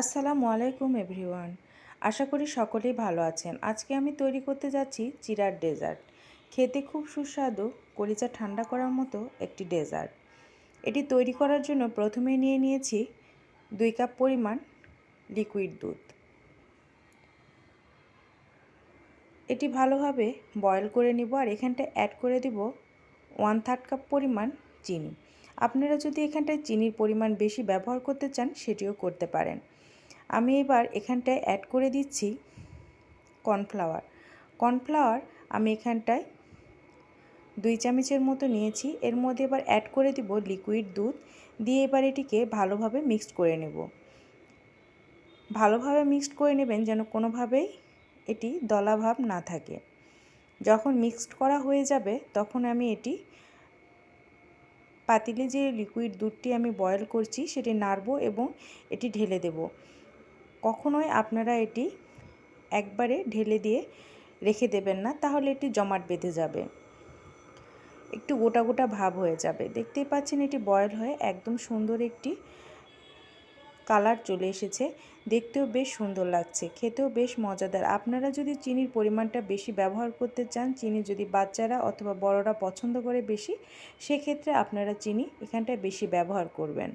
আসসালামু আলাইকুম এভরিওয়ান। আশা করি সকলেই ভালো আছেন। আজকে আমি তৈরি করতে যাচ্ছি চিরার ডেজার্ট। খেতে খুব সুস্বাদু, কলিজা ঠান্ডা করার মতো একটি ডেজার্ট। এটি তৈরি করার জন্য প্রথমে নিয়ে নিয়েছি দুই কাপ পরিমাণ লিকুইড দুধ। এটি ভালোভাবে বয়ল করে নিব আর এখানটায় অ্যাড করে দিব ওয়ান থার্ড কাপ পরিমাণ চিনি। আপনারা যদি এখানটায় চিনির পরিমাণ বেশি ব্যবহার করতে চান, সেটিও করতে পারেন। আমি এবার এখানটায় অ্যাড করে দিচ্ছি কর্নফ্লাওয়ার কর্নফ্লাওয়ার আমি এখানটায় দুই চামচের মতো নিয়েছি। এর মধ্যে এবার অ্যাড করে দিব লিকুইড দুধ। দিয়ে এবার এটিকে ভালোভাবে মিক্সড করে নেব। ভালোভাবে মিক্সড করে নেবেন যেন কোনোভাবেই এটি দলাভাব না থাকে। যখন মিক্সড করা হয়ে যাবে, তখন আমি এটি পাতিলে যে লিকুইড দুধটি আমি বয়েল করছি, সেটি নাড়ব এবং এটি ঢেলে দেব। কখনোই আপনারা এটি একবারে ঢেলে দিয়ে রেখে দেবেন না, তাহলে এটি জমাট বেঁধে যাবে। একটু গোটা গোটা ভাব হয়ে যাবে। দেখতেই পাচ্ছেন এটি বয়েল হয়ে একদম সুন্দর একটি কালার চলে এসেছে। দেখতেও বেশ সুন্দর লাগছে, খেতেও বেশ মজাদার। আপনারা যদি চিনির পরিমাণটা বেশি ব্যবহার করতে চান, চিনি যদি বাচ্চারা অথবা বড়রা পছন্দ করে বেশি, সেক্ষেত্রে আপনারা চিনি এখানটায় বেশি ব্যবহার করবেন।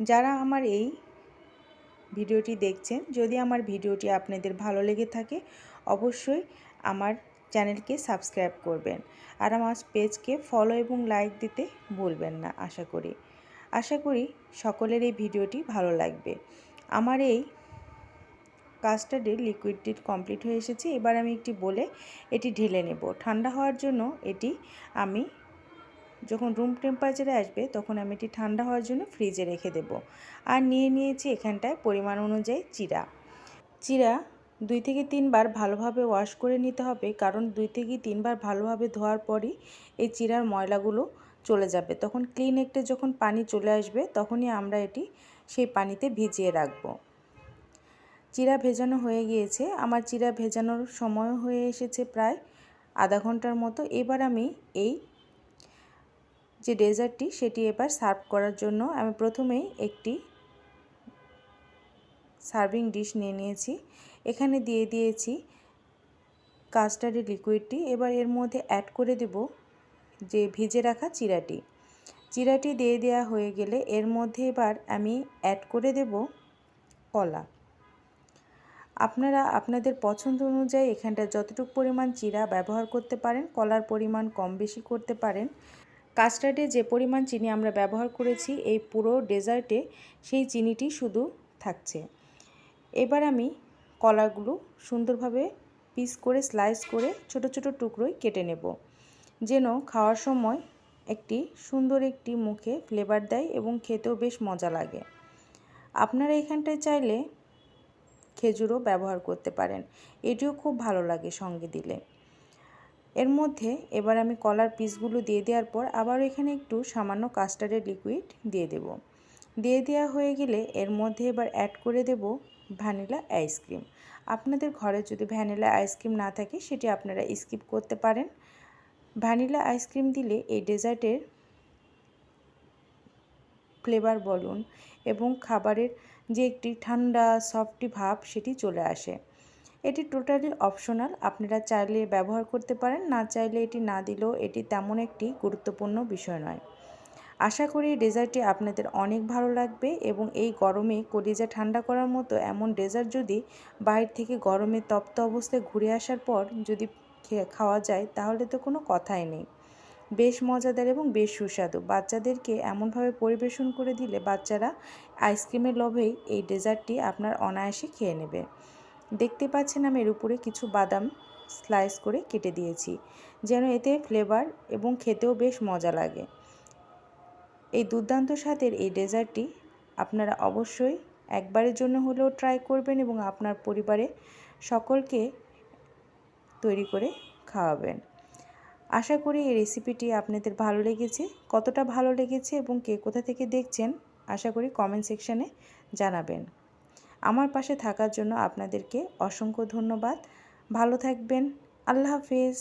যারা আমার এই ভিডিওটি দেখছেন, যদি আমার ভিডিওটি আপনাদের ভালো লেগে থাকে, অবশ্যই আমার চ্যানেলকে সাবস্ক্রাইব করবেন। আর আমার পেজকে ফলো এবং লাইক দিতে ভুলবেন না, আশা করি। আশা করি সকলের এই ভিডিওটি ভালো লাগবে। আমার এই কাস্টার্ডের লিকুইডটি কমপ্লিট হয়ে এসেছে। এবার আমি একটি বলে এটি ঢেলে নেব। ঠান্ডা হওয়ার জন্য এটি আমি যখন রুম টেম্পারেচারে আসবে, তখন আমি এটি ঠান্ডা হওয়ার জন্য ফ্রিজে রেখে দেব। আর নিয়ে নিয়েছি এখানটায় পরিমাণ অনুযায়ী চিরা। চিরা দুই থেকে তিনবার ভালোভাবে ওয়াশ করে নিতে হবে, কারণ দুই থেকে তিনবার ভালোভাবে ধোয়ার পরই এই চিরার ময়লাগুলো চলে যাবে। তখন ক্লিন একটে যখন পানি চলে আসবে, তখনই আমরা এটি সেই পানিতে ভিজিয়ে রাখব। চিরা ভেজানো হয়ে গিয়েছে। আমার চিরা ভেজানোর সময় হয়ে এসেছে প্রায় আধা ঘণ্টার মতো। এবার আমি এই যে ডেজার্টটি সেটি এবার সার্ভ করার জন্য আমি প্রথমেই একটি সার্ভিং ডিশ নিয়ে নিয়েছি। এখানে দিয়ে দিয়েছি কাস্টার্ডের লিকুইডটি। এবার এর মধ্যে অ্যাড করে দেব যে ভিজে রাখা চিরাটি। চিরাটি দিয়ে দেওয়া হয়ে গেলে এর মধ্যে এবার আমি অ্যাড করে দেব কলা। আপনারা আপনাদের পছন্দ অনুযায়ী এখানটা যতটুকু পরিমাণ চিরা ব্যবহার করতে পারেন, কলার পরিমাণ কম বেশি করতে পারেন। কাস্টার্ডে যে পরিমাণ চিনি আমরা ব্যবহার করেছি এই পুরো ডেজার্টে, সেই চিনিটি শুধু থাকছে। এবার আমি কলাগুলো সুন্দরভাবে পিস করে, স্লাইস করে ছোট ছোট টুকরোই কেটে নেব। যেন খাওয়ার সময় একটি সুন্দর একটি মুখে ফ্লেভার দেয় এবং খেতেও বেশ মজা লাগে। আপনারা এখানটায় চাইলে খেজুরও ব্যবহার করতে পারেন। এটিও খুব ভালো লাগে সঙ্গে দিলে। এর মধ্যে এবার আমি কলার পিসগুলো দিয়ে দেওয়ার পর আবার এখানে একটু সামান্য কাস্টার্ডের লিকুইড দিয়ে দেব। দিয়ে দেওয়া হয়ে গেলে এর মধ্যে এবার অ্যাড করে দেব ভ্যানিলা আইসক্রিম আপনাদের ঘরে যদি ভ্যানিলা আইসক্রিম না থাকে সেটি আপনারা স্কিপ করতে পারেন। ভ্যানিলা আইসক্রিম দিলে এই ডেজার্টের ফ্লেভার বলুন এবং খাবারের যে একটি ঠান্ডা সফটি ভাব সেটি চলে আসে। এটি টোটালি অপশনাল আপনারা চাইলে ব্যবহার করতে পারেন, না চাইলে এটি না দিলেও এটি তেমন একটি গুরুত্বপূর্ণ বিষয় নয়। আশা করি ডেজার্টটি আপনাদের অনেক ভালো লাগবে এবং এই গরমে কলিজা ঠান্ডা করার মতো এমন ডেজার্ট যদি বাইরে থেকে গরমে তপ্ত অবস্থায় ঘুরে আসার পর যদি খাওয়া যায়, তাহলে তো কোনো কথাই নেই। বেশ মজাদার এবং বেশ সুস্বাদু। বাচ্চাদেরকে এমনভাবে পরিবেশন করে দিলে বাচ্চারা আইসক্রিমের লোভেই এই ডেজার্টটি আপনার অনায়াসে খেয়ে নেবে। দেখতে পাচ্ছেন আমি এর উপরে কিছু বাদাম স্লাইস করে কেটে দিয়েছি, যেন এতে ফ্লেভার এবং খেতেও বেশ মজা লাগে। এই দুর্দান্ত স্বাদের এই ডেজার্টটি আপনারা অবশ্যই একবারের জন্য হলেও ট্রাই করবেন এবং আপনার পরিবারে সকলকে তৈরি করে খাওয়াবেন। আশা করি এই রেসিপিটি আপনাদের ভালো লেগেছে। কতটা ভালো লেগেছে এবং কে কোথা থেকে দেখছেন, আশা করি কমেন্ট সেকশানে জানাবেন। আমার পাশে থাকার জন্য আপনাদেরকে অসংখ্য ধন্যবাদ। ভালো থাকবেন। আল্লাহ হাফিজ।